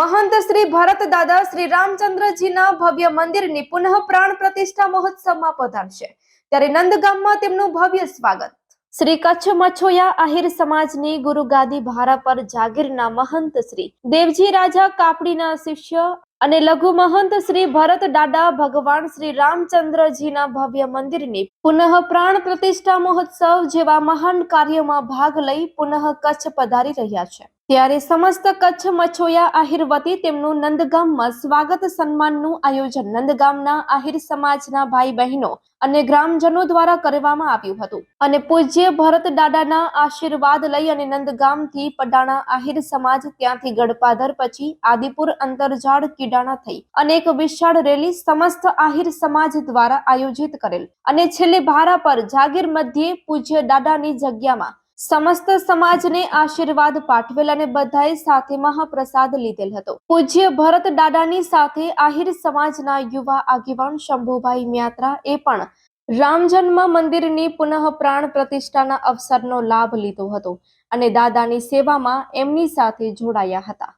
મહંત શ્રી ભરત દાદા શ્રી રામચંદ્રજીના ભવ્ય મંદિરની પુનઃ પ્રાણ પ્રતિષ્ઠા મહોત્સવમાં પધારશે. ત્યારે નંદગામમાં તેમનું ભવ્ય સ્વાગત. શ્રી કચ્છ મછોયા આહિર સમાજની ગુરુગાદી ભારા પર જાગીરના મહંત શ્રી. દેવજી રાજા કાપડીના શિષ્ય અને લઘુ મહંત શ્રી ભરત દાદા ભગવાન શ્રી રામચંદ્રજીના ભવ્ય મંદિરની પુનઃ પ્રાણ પ્રતિષ્ઠા મહોત્સવ જેવા મહાન કાર્યમાં ભાગ લઈ પુનઃ કચ્છ પધારી રહ્યા છે. ત્યારે સમસ્ત કચ્છ મછોયા આહિર વતી તેમનું નંદગામમાં સ્વાગત સન્માનનું આયોજન. નંદગામના આહિર સમાજના ભાઈ બહેનો અને ગ્રામજનો દ્વારા કરવામાં આવ્યું હતું. અને પૂજ્ય ભરત દાદાના આશીર્વાદ લઈ અને નંદગામથી પડાણા આહિર સમાજ ત્યાંથી ગડપાધર પછી આદિપુર અંતરજાળ કીડાણા થઈ અને એક વિશાળ રેલી સમસ્ત આહિર સમાજ દ્વારા આયોજિત કરેલ. અને છેલ્લે ભારા પર જાગીર મધ્યે પૂજ્ય દાદાની જગ્યામાં સમસ્ત સમાજને આશીર્વાદ પાઠવેલ અને બધાએ સાથે મહાપ્રસાદ લીધેલ હતો. પૂજ્ય ભરત દાદાની સાથે આહિર સમાજના યુવા આગેવાન શંભુભાઈ મ્યાત્રા એ પણ રામ જન્મ મંદિરની પુનઃ પ્રાણ પ્રતિષ્ઠાના અવસરનો લાભ લીધો હતો અને દાદાની સેવામાં એમની સાથે જોડાયા હતા.